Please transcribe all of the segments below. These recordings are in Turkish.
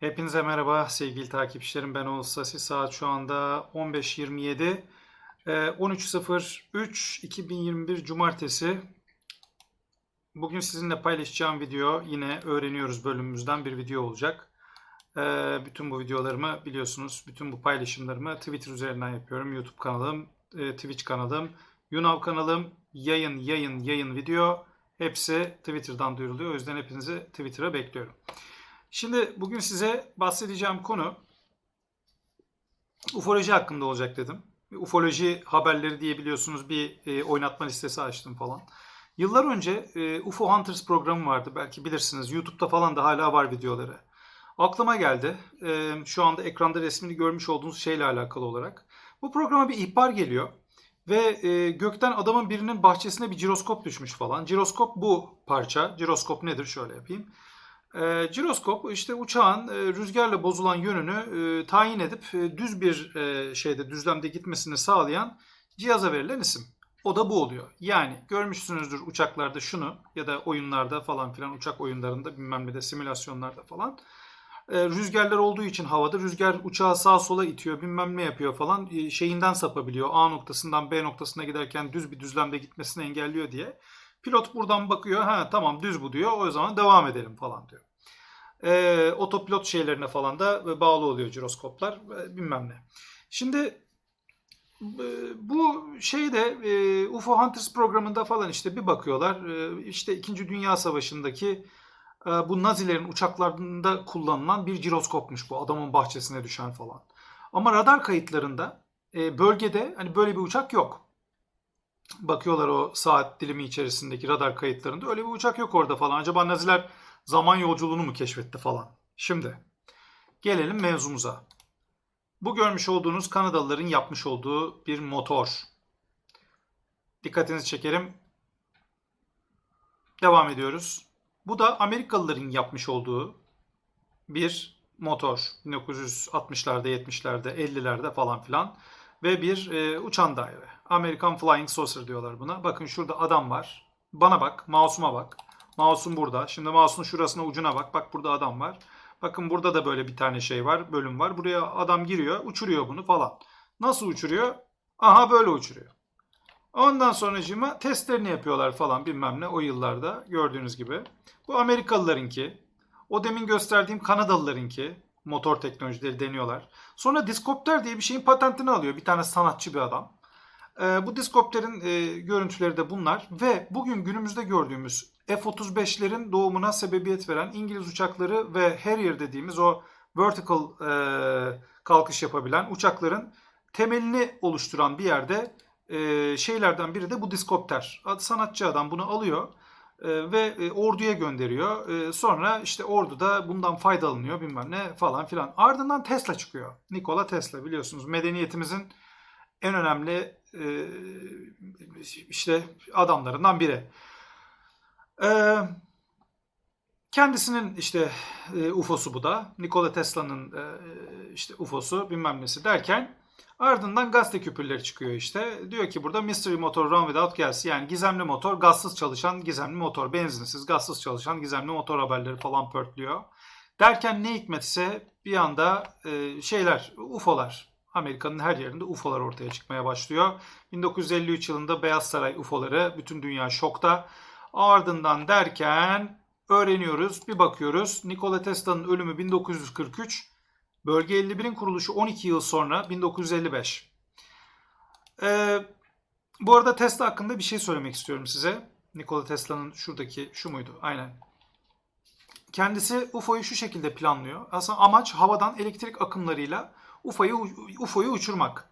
Hepinize merhaba sevgili takipçilerim. Ben Oğuz Sasi. Saat şu anda 15.27. Ee, 13.03 2021 Cumartesi. Bugün sizinle paylaşacağım video yine öğreniyoruz bölümümüzden bir video olacak. Ee, bütün bu videolarımı biliyorsunuz, bütün bu paylaşımlarımı Twitter üzerinden yapıyorum. YouTube kanalım, e, Twitch kanalım, YouNow kanalım, yayın, yayın, yayın video hepsi Twitter'dan duyuruluyor. O yüzden hepinizi Twitter'a bekliyorum. Şimdi bugün size bahsedeceğim konu ufoloji hakkında olacak dedim. Ufoloji haberleri diye biliyorsunuz bir e, oynatma listesi açtım falan. Yıllar önce e, UFO Hunters programı vardı. Belki bilirsiniz. YouTube'da falan da hala var videoları. Aklıma geldi. E, şu anda ekranda resmini görmüş olduğunuz şeyle alakalı olarak. Bu programa bir ihbar geliyor. Ve e, gökten adamın birinin bahçesine bir ciroskop düşmüş falan. Ciroskop bu parça. Ciroskop nedir? Şöyle yapayım. E, ciroskop işte uçağın e, rüzgarla bozulan yönünü e, tayin edip e, düz bir e, şeyde düzlemde gitmesini sağlayan cihaza verilen isim. O da bu oluyor. Yani görmüşsünüzdür uçaklarda şunu ya da oyunlarda falan filan uçak oyunlarında bilmem ne de simülasyonlarda falan. E, rüzgarlar olduğu için havada rüzgar uçağı sağa sola itiyor bilmem ne yapıyor falan e, şeyinden sapabiliyor. A noktasından B noktasına giderken düz bir düzlemde gitmesini engelliyor diye. Pilot buradan bakıyor ha tamam düz bu diyor o zaman devam edelim falan diyor. E, otopilot şeylerine falan da bağlı oluyor jiroskoplar e, bilmem ne. Şimdi e, bu şeyde e, UFO Hunters programında falan işte bir bakıyorlar e, işte 2. Dünya Savaşı'ndaki e, bu Nazilerin uçaklarında kullanılan bir jiroskopmuş bu adamın bahçesine düşen falan. Ama radar kayıtlarında e, bölgede hani böyle bir uçak yok. Bakıyorlar o saat dilimi içerisindeki radar kayıtlarında öyle bir uçak yok orada falan. Acaba Naziler zaman yolculuğunu mu keşfetti falan. Şimdi gelelim mevzumuza. Bu görmüş olduğunuz Kanadalıların yapmış olduğu bir motor. Dikkatinizi çekerim. Devam ediyoruz. Bu da Amerikalıların yapmış olduğu bir motor. 1960'larda, 70'lerde, 50'lerde falan filan. Ve bir e, uçan daire. American Flying Saucer diyorlar buna. Bakın şurada adam var. Bana bak, mouse'uma bak. Mouse'um burada. Şimdi mouse'un şurasına ucuna bak. Bak burada adam var. Bakın burada da böyle bir tane şey var, bölüm var. Buraya adam giriyor, uçuruyor bunu falan. Nasıl uçuruyor? Aha böyle uçuruyor. Ondan sonracığıma testlerini yapıyorlar falan bilmem ne o yıllarda gördüğünüz gibi. Bu Amerikalılarınki. O demin gösterdiğim Kanadalılarınki. Motor teknolojileri deniyorlar. Sonra Discopter diye bir şeyin patentini alıyor bir tane sanatçı bir adam. Ee, bu Discopter'in e, görüntüleri de bunlar. Ve bugün günümüzde gördüğümüz F-35'lerin doğumuna sebebiyet veren İngiliz uçakları ve Harrier dediğimiz o vertical e, kalkış yapabilen uçakların temelini oluşturan bir yerde e, şeylerden biri de bu Discopter. Sanatçı adam bunu alıyor e, ve e, orduya gönderiyor. E, sonra işte orduda bundan faydalanıyor bilmem ne falan filan. Ardından Tesla çıkıyor. Nikola Tesla biliyorsunuz medeniyetimizin en önemli e, işte adamlarından biri. Ee, kendisinin işte e, UFO'su bu da. Nikola Tesla'nın e, işte UFO'su bilmem nesi derken ardından gazete küpürleri çıkıyor işte. Diyor ki burada mystery motor run without gas yani gizemli motor gazsız çalışan gizemli motor benzinsiz gazsız çalışan gizemli motor haberleri falan pörtlüyor. Derken ne hikmetse bir anda e, şeyler UFO'lar Amerika'nın her yerinde UFO'lar ortaya çıkmaya başlıyor. 1953 yılında Beyaz Saray UFO'ları bütün dünya şokta. Ardından derken öğreniyoruz, bir bakıyoruz. Nikola Tesla'nın ölümü 1943, bölge 51'in kuruluşu 12 yıl sonra 1955. Ee, bu arada Tesla hakkında bir şey söylemek istiyorum size. Nikola Tesla'nın şuradaki şu muydu? Aynen. Kendisi UFO'yu şu şekilde planlıyor. Aslında amaç havadan elektrik akımlarıyla UFO'yu UFO'yu uçurmak.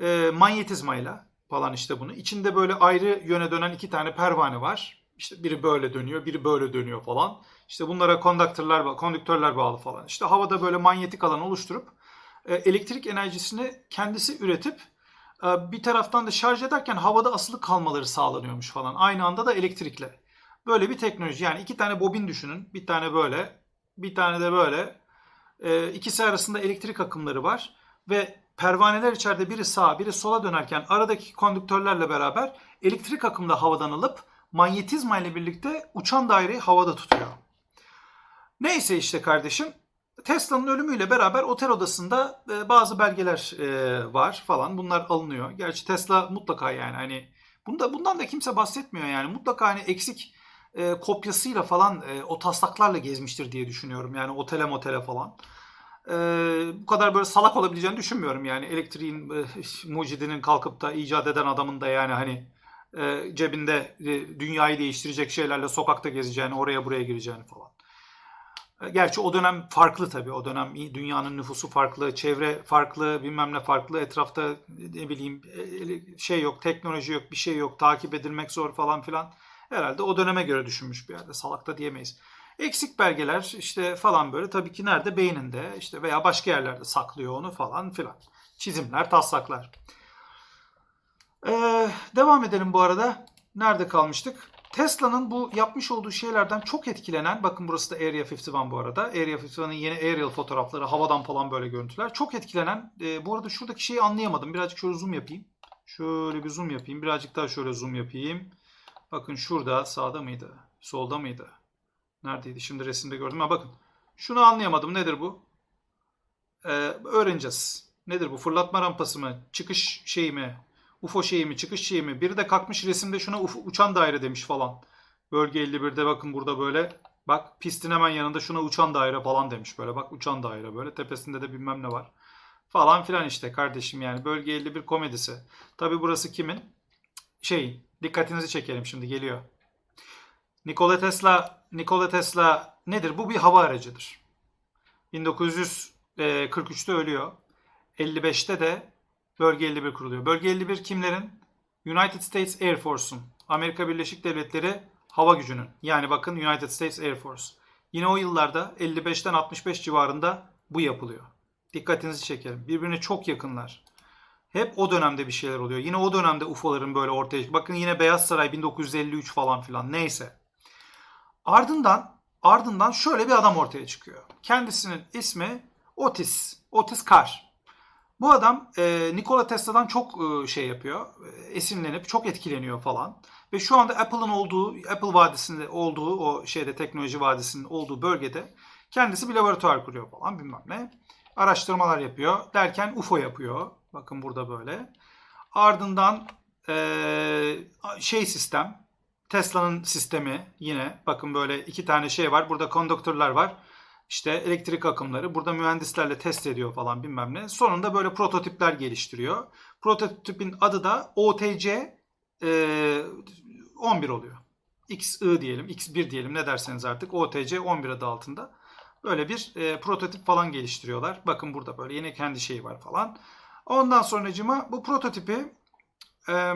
E, manyetizmayla falan işte bunu. İçinde böyle ayrı yöne dönen iki tane pervane var. İşte biri böyle dönüyor, biri böyle dönüyor falan. İşte bunlara kondaktörler, kondüktörler bağlı falan. İşte havada böyle manyetik alan oluşturup e, elektrik enerjisini kendisi üretip e, bir taraftan da şarj ederken havada asılı kalmaları sağlanıyormuş falan. Aynı anda da elektrikle. Böyle bir teknoloji. Yani iki tane bobin düşünün. Bir tane böyle, bir tane de böyle. E, ikisi arasında elektrik akımları var ve pervaneler içeride biri sağa biri sola dönerken aradaki kondüktörlerle beraber elektrik akımda havadan alıp manyetizma ile birlikte uçan daireyi havada tutuyor. Neyse işte kardeşim Tesla'nın ölümüyle beraber otel odasında e, bazı belgeler e, var falan. Bunlar alınıyor. Gerçi Tesla mutlaka yani hani bunda bundan da kimse bahsetmiyor yani. Mutlaka hani eksik e, kopyasıyla falan e, o taslaklarla gezmiştir diye düşünüyorum. Yani otele motele falan. E, bu kadar böyle salak olabileceğini düşünmüyorum yani. Elektriğin e, mucidinin kalkıp da icat eden adamın da yani hani e, cebinde e, dünyayı değiştirecek şeylerle sokakta gezeceğini, oraya buraya gireceğini falan. E, Gerçi o dönem farklı tabii. O dönem dünyanın nüfusu farklı, çevre farklı, bilmem ne farklı. Etrafta ne bileyim e, şey yok, teknoloji yok, bir şey yok. Takip edilmek zor falan filan. Herhalde o döneme göre düşünmüş bir yerde. Salak da diyemeyiz. Eksik belgeler işte falan böyle tabii ki nerede? Beyninde işte veya başka yerlerde saklıyor onu falan filan. Çizimler, taslaklar. Ee, devam edelim bu arada. Nerede kalmıştık? Tesla'nın bu yapmış olduğu şeylerden çok etkilenen, bakın burası da Area 51 bu arada. Area 51'ın yeni aerial fotoğrafları, havadan falan böyle görüntüler. Çok etkilenen, e, bu arada şuradaki şeyi anlayamadım. Birazcık şöyle zoom yapayım. Şöyle bir zoom yapayım. Birazcık daha şöyle zoom yapayım. Bakın şurada sağda mıydı? Solda mıydı? Neredeydi? Şimdi resimde gördüm. Ha bakın. Şunu anlayamadım. Nedir bu? Ee, öğreneceğiz. Nedir bu? Fırlatma rampası mı? Çıkış şeyi mi? UFO şeyi mi? Çıkış şeyi mi? Biri de kalkmış resimde şuna UFO, uçan daire demiş falan. Bölge 51'de bakın burada böyle. Bak pistin hemen yanında şuna uçan daire falan demiş böyle. Bak uçan daire böyle. Tepesinde de bilmem ne var. Falan filan işte kardeşim yani. Bölge 51 komedisi. Tabi burası kimin? Şey, dikkatinizi çekelim şimdi geliyor. Nikola Tesla, Nikola Tesla nedir? Bu bir hava aracıdır. 1943'te ölüyor. 55'te de Bölge 51 kuruluyor. Bölge 51 kimlerin? United States Air Force'un. Amerika Birleşik Devletleri hava gücünün. Yani bakın United States Air Force. Yine o yıllarda 55'ten 65 civarında bu yapılıyor. Dikkatinizi çekelim. Birbirine çok yakınlar. Hep o dönemde bir şeyler oluyor. Yine o dönemde UFO'ların böyle ortaya Bakın yine Beyaz Saray 1953 falan filan. Neyse. Ardından ardından şöyle bir adam ortaya çıkıyor. Kendisinin ismi Otis. Otis Carr. Bu adam e, Nikola Tesla'dan çok e, şey yapıyor. E, esinlenip çok etkileniyor falan. Ve şu anda Apple'ın olduğu, Apple Vadisi'nde olduğu o şeyde teknoloji vadisinin olduğu bölgede kendisi bir laboratuvar kuruyor falan bilmem ne. Araştırmalar yapıyor. Derken UFO yapıyor. Bakın burada böyle. Ardından e, şey sistem, Tesla'nın sistemi yine bakın böyle iki tane şey var. Burada konduktörler var. İşte elektrik akımları. Burada mühendislerle test ediyor falan bilmem ne. Sonunda böyle prototipler geliştiriyor. Prototipin adı da OTC e, 11 oluyor. XI diyelim, X1 diyelim ne derseniz artık OTC 11 adı altında. Böyle bir e, prototip falan geliştiriyorlar. Bakın burada böyle yine kendi şeyi var falan. Ondan sonracıma bu prototipi e,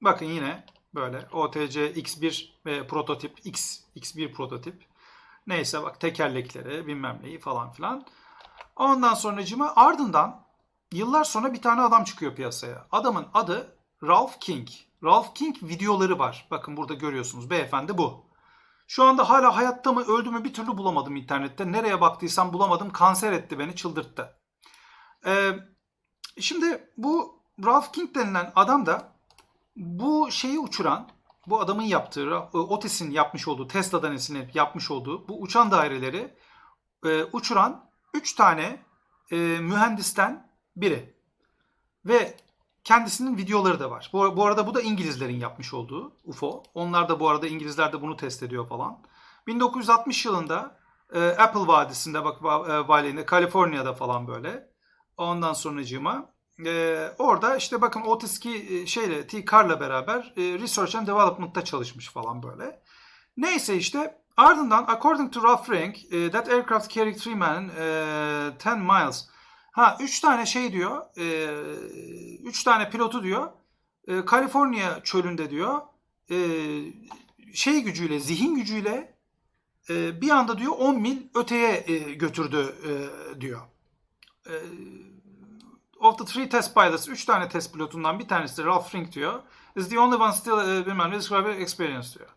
bakın yine böyle OTC X1 ve prototip X, X1 prototip. Neyse bak tekerlekleri bilmem neyi falan filan. Ondan sonracıma ardından yıllar sonra bir tane adam çıkıyor piyasaya. Adamın adı Ralph King. Ralph King videoları var. Bakın burada görüyorsunuz. Beyefendi bu. Şu anda hala hayatta mı öldü mü bir türlü bulamadım internette. Nereye baktıysam bulamadım. Kanser etti beni çıldırttı. Ee, şimdi bu Ralph King denilen adam da bu şeyi uçuran bu adamın yaptığı, Otis'in yapmış olduğu, Tesla'dan esinlenip yapmış olduğu bu uçan daireleri e, uçuran 3 tane e, mühendisten biri. Ve kendisinin videoları da var. Bu, bu arada bu da İngilizlerin yapmış olduğu UFO. Onlar da bu arada İngilizler de bunu test ediyor falan. 1960 yılında e, Apple Vadisi'nde bak e, valiliğinde Kaliforniya'da falan böyle. Ondan sonracığıma ee, orada işte bakın Otis ki şeyle T. Carr'la beraber e, Research and Development'ta çalışmış falan böyle. Neyse işte ardından according to Ralph Frank e, that aircraft carried three men e, 10 miles. Ha üç tane şey diyor. E, üç tane pilotu diyor. E, çölünde diyor. E, şey gücüyle, zihin gücüyle e, bir anda diyor 10 mil öteye e, götürdü e, diyor. E, of the three test pilots, 3 tane test pilotundan bir tanesi Ralph Fink diyor. Is the only one still e, bilmem ne describe experience diyor.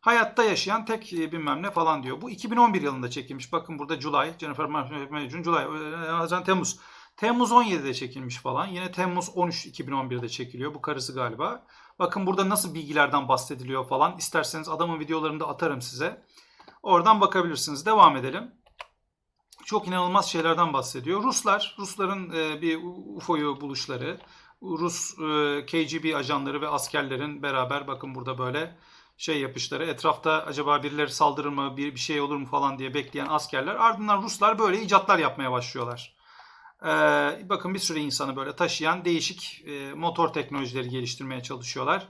Hayatta yaşayan tek e, bilmem ne falan diyor. Bu 2011 yılında çekilmiş. Bakın burada July, Jennifer Majun, July, e, Temmuz. Temmuz 17'de çekilmiş falan. Yine Temmuz 13 2011'de çekiliyor. Bu karısı galiba. Bakın burada nasıl bilgilerden bahsediliyor falan. İsterseniz adamın videolarını da atarım size. Oradan bakabilirsiniz. Devam edelim. Çok inanılmaz şeylerden bahsediyor. Ruslar, Rusların e, bir UFO'yu buluşları, Rus e, KGB ajanları ve askerlerin beraber bakın burada böyle şey yapışları. Etrafta acaba birileri saldırır mı, bir, bir şey olur mu falan diye bekleyen askerler. Ardından Ruslar böyle icatlar yapmaya başlıyorlar. Ee, bakın bir sürü insanı böyle taşıyan değişik e, motor teknolojileri geliştirmeye çalışıyorlar.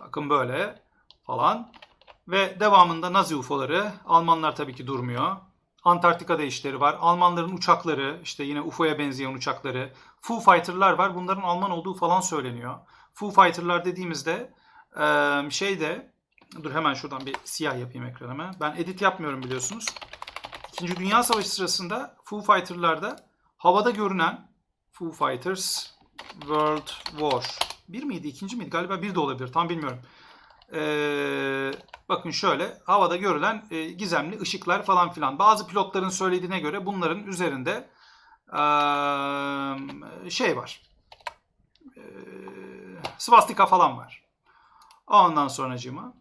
Bakın böyle falan. Ve devamında Nazi UFO'ları. Almanlar tabii ki durmuyor. Antarktika'da işleri var. Almanların uçakları, işte yine UFO'ya benzeyen uçakları. Foo Fighter'lar var. Bunların Alman olduğu falan söyleniyor. Foo Fighter'lar dediğimizde şeyde dur hemen şuradan bir siyah yapayım ekranıma. Ben edit yapmıyorum biliyorsunuz. İkinci Dünya Savaşı sırasında Foo Fighter'larda havada görünen Foo Fighters World War bir miydi, ikinci miydi? Galiba bir de olabilir. Tam bilmiyorum. Ee, bakın şöyle havada görülen e, gizemli ışıklar falan filan. Bazı pilotların söylediğine göre bunların üzerinde e, şey var. E, svastika falan var. Ondan sonracığıma.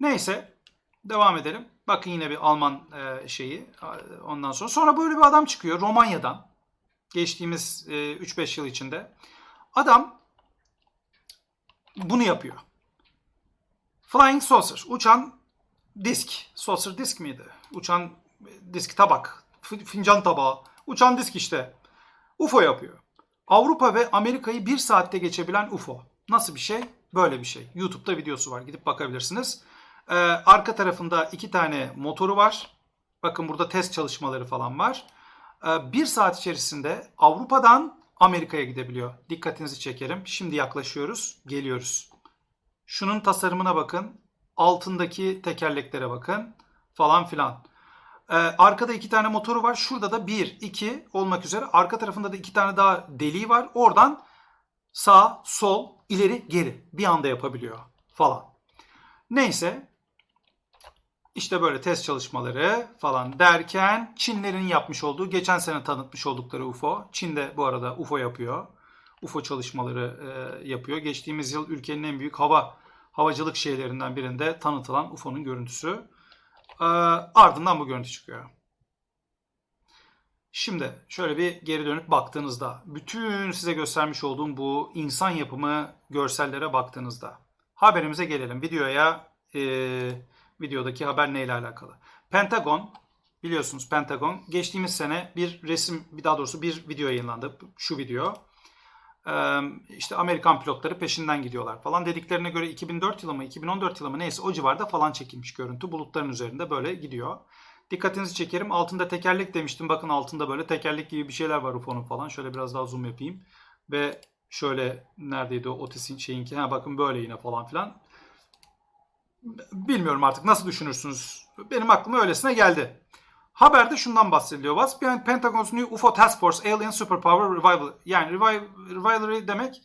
Neyse devam edelim. Bakın yine bir Alman e, şeyi. Ondan sonra sonra böyle bir adam çıkıyor Romanya'dan. Geçtiğimiz e, 3-5 yıl içinde. Adam bunu yapıyor. Flying Saucer. Uçan disk. Saucer disk miydi? Uçan disk tabak. Fincan tabağı. Uçan disk işte. UFO yapıyor. Avrupa ve Amerika'yı bir saatte geçebilen UFO. Nasıl bir şey? Böyle bir şey. YouTube'da videosu var. Gidip bakabilirsiniz. Ee, arka tarafında iki tane motoru var. Bakın burada test çalışmaları falan var. Ee, bir saat içerisinde Avrupa'dan Amerika'ya gidebiliyor. Dikkatinizi çekerim. Şimdi yaklaşıyoruz. Geliyoruz. Şunun tasarımına bakın. Altındaki tekerleklere bakın. Falan filan. Ee, arkada iki tane motoru var. Şurada da bir, iki olmak üzere. Arka tarafında da iki tane daha deliği var. Oradan sağ, sol, ileri, geri bir anda yapabiliyor falan. Neyse işte böyle test çalışmaları falan derken Çinlerin yapmış olduğu, geçen sene tanıtmış oldukları UFO. Çin'de bu arada UFO yapıyor. UFO çalışmaları e, yapıyor. Geçtiğimiz yıl ülkenin en büyük hava havacılık şeylerinden birinde tanıtılan UFO'nun görüntüsü. E, ardından bu görüntü çıkıyor. Şimdi şöyle bir geri dönüp baktığınızda, bütün size göstermiş olduğum bu insan yapımı görsellere baktığınızda, haberimize gelelim. Videoya, e, videodaki haber neyle alakalı? Pentagon, biliyorsunuz Pentagon geçtiğimiz sene bir resim, daha doğrusu bir video yayınlandı. Şu video. İşte Amerikan pilotları peşinden gidiyorlar falan. Dediklerine göre 2004 yılı mı 2014 yılı mı neyse o civarda falan çekilmiş görüntü. Bulutların üzerinde böyle gidiyor. Dikkatinizi çekerim. Altında tekerlek demiştim. Bakın altında böyle tekerlek gibi bir şeyler var UFO'nun falan. Şöyle biraz daha zoom yapayım. Ve şöyle neredeydi o Otis'in şeyinki. Ha bakın böyle yine falan filan. Bilmiyorum artık nasıl düşünürsünüz. Benim aklıma öylesine geldi. Haberde şundan bahsediliyor. What's behind Pentagon's new UFO Task Force Alien Superpower Revival? Yani revive, rivalry demek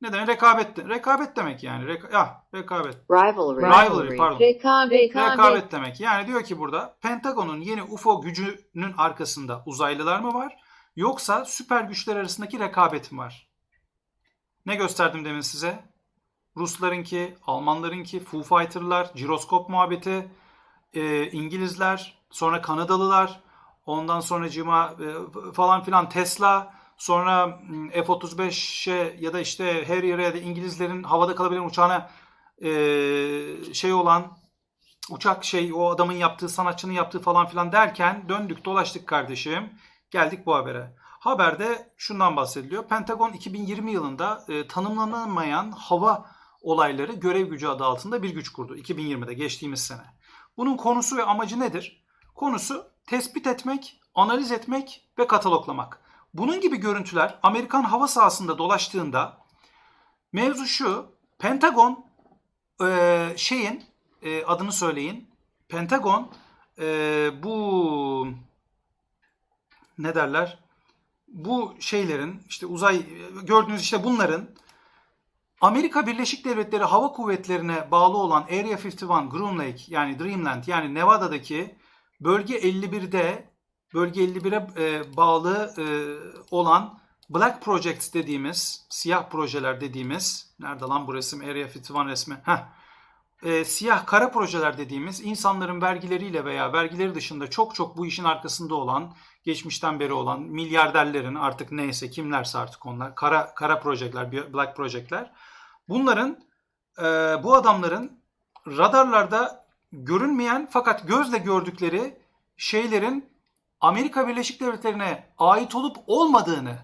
ne demek? Rekabet, rekabet demek yani. Reka, ya, rekabet. Rivalry. Rivalry pardon. Rekabet. Rekabet demek. Yani diyor ki burada Pentagon'un yeni UFO gücünün arkasında uzaylılar mı var? Yoksa süper güçler arasındaki rekabet mi var? Ne gösterdim demin size? Ruslarınki, Almanlarınki, Foo Fighter'lar, jiroskop muhabbeti, e, İngilizler, sonra Kanadalılar, ondan sonra cima e, falan filan Tesla, sonra F-35'e ya da işte her yere ya da İngilizlerin havada kalabilen uçağına e, şey olan uçak şey o adamın yaptığı sanatçının yaptığı falan filan derken döndük dolaştık kardeşim. Geldik bu habere. Haberde şundan bahsediliyor. Pentagon 2020 yılında e, tanımlanamayan hava olayları görev gücü adı altında bir güç kurdu. 2020'de geçtiğimiz sene. Bunun konusu ve amacı nedir? Konusu tespit etmek, analiz etmek ve kataloglamak. Bunun gibi görüntüler Amerikan hava sahasında dolaştığında mevzu şu. Pentagon e, şeyin e, adını söyleyin. Pentagon e, bu ne derler? Bu şeylerin işte uzay gördüğünüz işte bunların Amerika Birleşik Devletleri Hava Kuvvetleri'ne bağlı olan Area 51 Groom Lake yani Dreamland yani Nevada'daki bölge 51'de bölge 51'e e, bağlı e, olan Black Projects dediğimiz siyah projeler dediğimiz nerede lan bu resim Area 51 resmi Heh. E, siyah kara projeler dediğimiz insanların vergileriyle veya vergileri dışında çok çok bu işin arkasında olan geçmişten beri olan milyarderlerin artık neyse kimlerse artık onlar kara kara projeler, black projeler. Bunların e, bu adamların radarlarda görünmeyen fakat gözle gördükleri şeylerin Amerika Birleşik Devletleri'ne ait olup olmadığını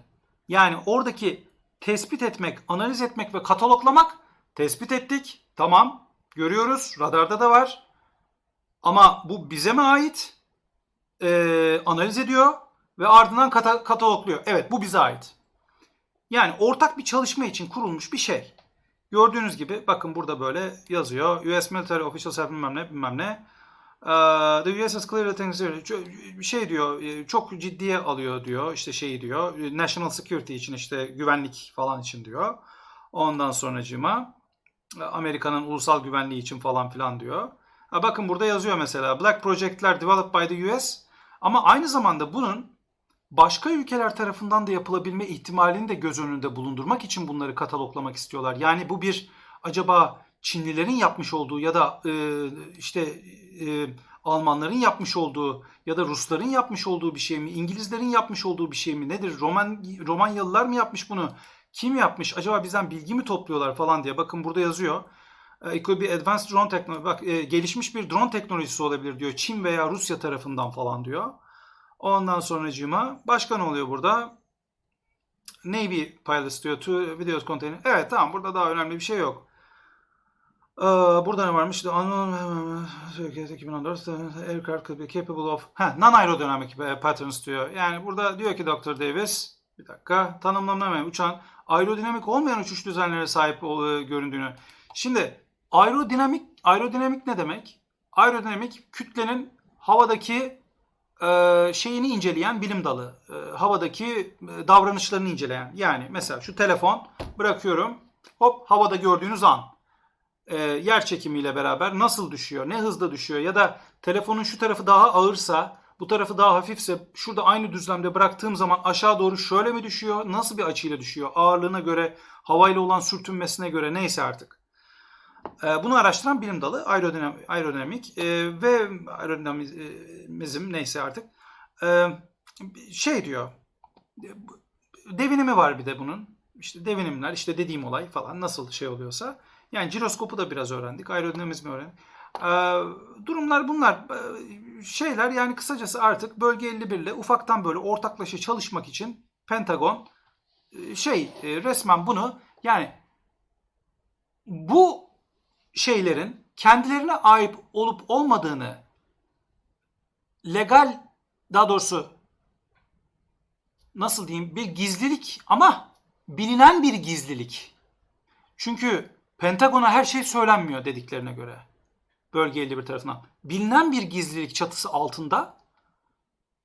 yani oradaki tespit etmek, analiz etmek ve kataloglamak tespit ettik. Tamam görüyoruz radarda da var. Ama bu bize mi ait? Ee, analiz ediyor ve ardından kata- katalogluyor. Evet bu bize ait. Yani ortak bir çalışma için kurulmuş bir şey. Gördüğünüz gibi bakın burada böyle yazıyor. US Military Officials bilmem ne bilmem ne. Ee, The US has clearly bir şey diyor e, çok ciddiye alıyor diyor işte şeyi diyor national security için işte güvenlik falan için diyor. Ondan sonracığıma Amerika'nın ulusal güvenliği için falan filan diyor. Bakın burada yazıyor mesela Black Project'ler developed by the US ama aynı zamanda bunun başka ülkeler tarafından da yapılabilme ihtimalini de göz önünde bulundurmak için bunları kataloglamak istiyorlar. Yani bu bir acaba Çinlilerin yapmış olduğu ya da e, işte e, Almanların yapmış olduğu ya da Rusların yapmış olduğu bir şey mi? İngilizlerin yapmış olduğu bir şey mi? Nedir? Roman Romanyalılar mı yapmış bunu? Kim yapmış? Acaba bizden bilgi mi topluyorlar falan diye. Bakın burada yazıyor. E, it could be advanced drone technology. Bak e, gelişmiş bir drone teknolojisi olabilir diyor. Çin veya Rusya tarafından falan diyor. Ondan sonracığıma başka ne oluyor burada? Navy pilots diyor. To videos container. Evet tamam burada daha önemli bir şey yok. Ee, burada ne varmış? Unknown 2014 aircraft could be capable of ha, non-aerodynamic patterns diyor. Yani burada diyor ki Dr. Davis bir dakika tanımlanamayan uçağın aerodinamik olmayan uçuş düzenlerine sahip ol- göründüğünü. Şimdi aerodinamik aerodinamik ne demek? Aerodinamik kütlenin havadaki e, şeyini inceleyen bilim dalı. E, havadaki e, davranışlarını inceleyen. Yani mesela şu telefon bırakıyorum. Hop havada gördüğünüz an e, yer çekimiyle beraber nasıl düşüyor, ne hızda düşüyor ya da telefonun şu tarafı daha ağırsa, bu tarafı daha hafifse şurada aynı düzlemde bıraktığım zaman aşağı doğru şöyle mi düşüyor, nasıl bir açıyla düşüyor, ağırlığına göre, havayla olan sürtünmesine göre neyse artık. E, bunu araştıran bilim dalı aerodinamik, aerodinamik e, ve aerodinamizm neyse artık e, şey diyor, devinimi var bir de bunun. İşte devinimler, işte dediğim olay falan nasıl şey oluyorsa. Yani ciroskopu da biraz öğrendik. Aerodinamizmi öğrendik. Ee, durumlar bunlar. Ee, şeyler yani kısacası artık bölge 51 ile ufaktan böyle ortaklaşa çalışmak için Pentagon e, şey e, resmen bunu yani bu şeylerin kendilerine ait olup olmadığını legal daha doğrusu nasıl diyeyim bir gizlilik ama bilinen bir gizlilik. Çünkü Pentagon'a her şey söylenmiyor dediklerine göre. Bölge 51 tarafından. Bilinen bir gizlilik çatısı altında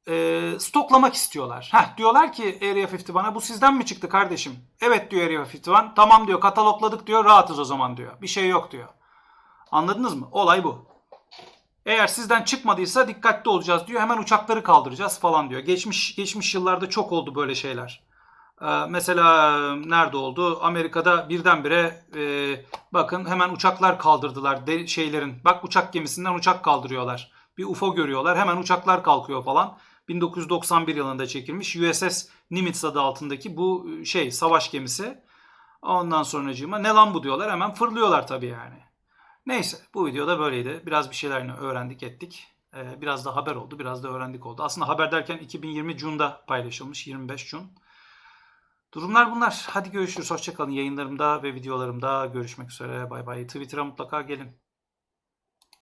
e, stoklamak istiyorlar. Heh, diyorlar ki Area 51 bana bu sizden mi çıktı kardeşim? Evet diyor Area 51. Tamam diyor katalogladık diyor rahatız o zaman diyor. Bir şey yok diyor. Anladınız mı? Olay bu. Eğer sizden çıkmadıysa dikkatli olacağız diyor. Hemen uçakları kaldıracağız falan diyor. Geçmiş geçmiş yıllarda çok oldu böyle şeyler. Ee, mesela nerede oldu? Amerika'da birdenbire e, bakın hemen uçaklar kaldırdılar de, şeylerin. Bak uçak gemisinden uçak kaldırıyorlar. Bir UFO görüyorlar. Hemen uçaklar kalkıyor falan. 1991 yılında çekilmiş USS Nimitz adı altındaki bu şey savaş gemisi. Ondan sonracığıma ne lan bu diyorlar. Hemen fırlıyorlar tabii yani. Neyse bu videoda böyleydi. Biraz bir şeylerini öğrendik ettik. Ee, biraz da haber oldu. Biraz da öğrendik oldu. Aslında haber derken 2020 Jun'da paylaşılmış. 25 Jun. Durumlar bunlar. Hadi görüşürüz. Hoşçakalın. Yayınlarımda ve videolarımda görüşmek üzere. Bay bay. Twitter'a mutlaka gelin.